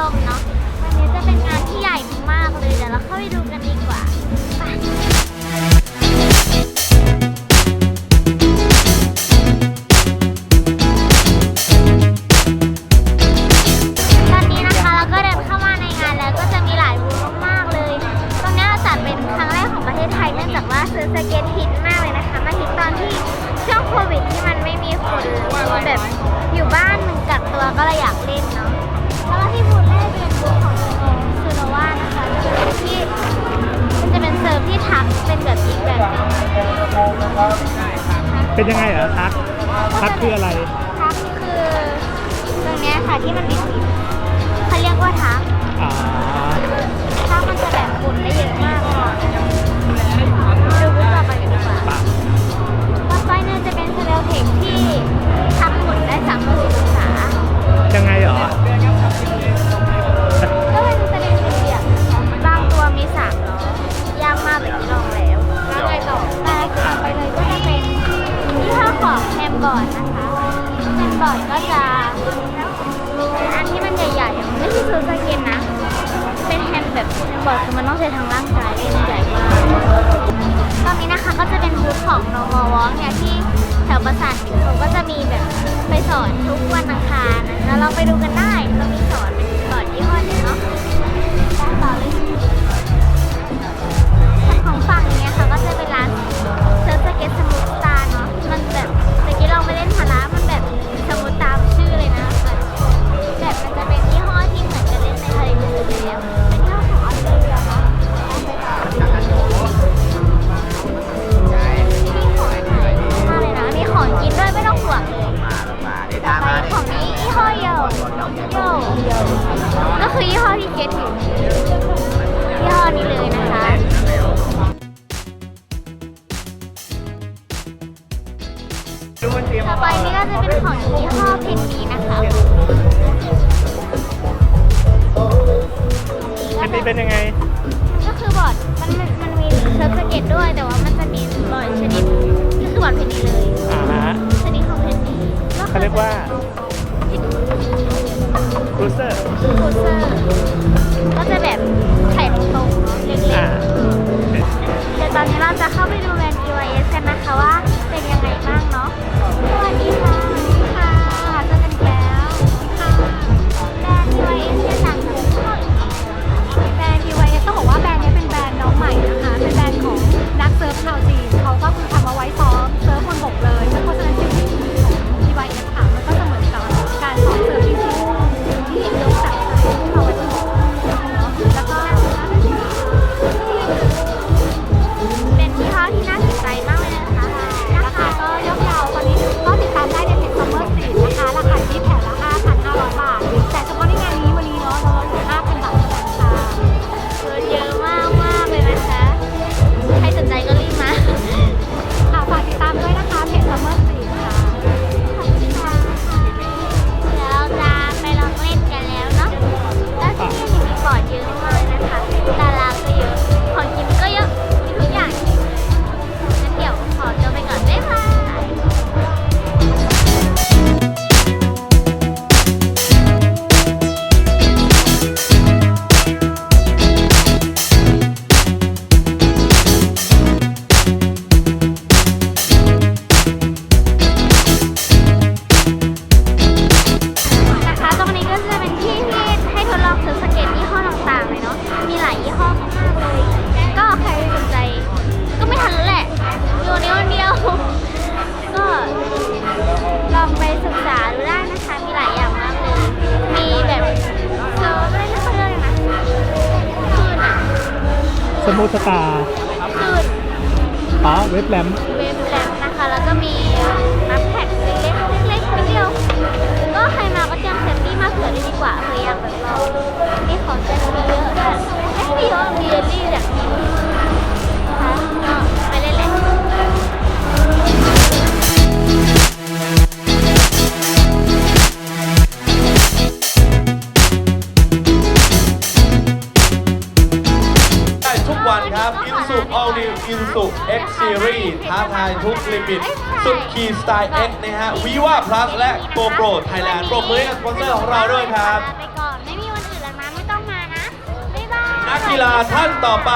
ลมเนาะวันนี้จะเป็นงานที่ใหญ่มากเลย เดี๋ยวเราเข้าไปดูกันดีกว่าตอนนี้นะคะเราก็เดินเข้ามาในงานแล้วก็จะมีหลายบูธมากๆเลยตรงนี้เราจัดเป็นครั้งแรกของประเทศไทยเนื่องจากว่าซื้อสเก็ตฮิตมากเลยนะคะ มาฮิตตอนที่ช่วงโควิดที่มันไม่มีคนแบบ กักตัวก็เลยอยากเล่นเนาะแล้วก็ที่บูธแรกเป็นบูธของซูโนวานะคะจะเป็นที่มันจะเป็นเซิร์ฟที่ทักเป็นแบบอีกแบบหนึงเป็นยังไงเหรอทักทักคืออะไร ทักคือตรงเนี้ยค่ะที่มันมีสีเขาเรียกว่าทักอ่า ทักมันจะแบบหมุนได้เยอะมาก แบบแฮมบอกคือมันต้องใช้ทางร่างกายเล่นใหญ่ เป็นยังไง ก็คือบอร์ดมันมันมันมีเซิร์ฟสเก็ตด้วย แต่ว่ามันจะมีบอร์ดชนิดก็คือบอร์ดเพนนีเลยอ่าฮะ ชนิดของเพนนีเขาเรียกว่า ครูเซอร์ คูเซอร์ก็จะแบบไข่ตรงๆเนาะเล็กอ่าๆเดี๋ยวตอนนี้เราจะเข้าไปดูแบรนด์ EYS กันนะคะว่าเป็นยังไงบ้างเนาะสวัสดีค่ะ สมูทสตาร์คลื่นอ๋อเว็บแรมเวฟแลมนะคะ แล้วก็มีนับแท็กเล็กๆเล็กๆนิดเดียว ก็ใครมาก็เตรียมเซฟตี้มาเผื่อด้วยดีกว่าเผื่ออยากแบบลองมีของจะมีเยอะด้วยเอ๊ะมีเยอะมีเยลลี่ ซูซุ All New Isuzu X Series ท้าทายทุกลิมิต สุดขีดสไตล์ X นะฮะวีว้าพลัสและโ GoPro Thailand ปรบมือให้กับสปอนเซอร์ของเราด้วยครับ ไปก่อน ไม่มีวันอื่นแล้วนะ ไม่ต้องมานะ บ๊ายบาย นักกีฬาท่านต่อไป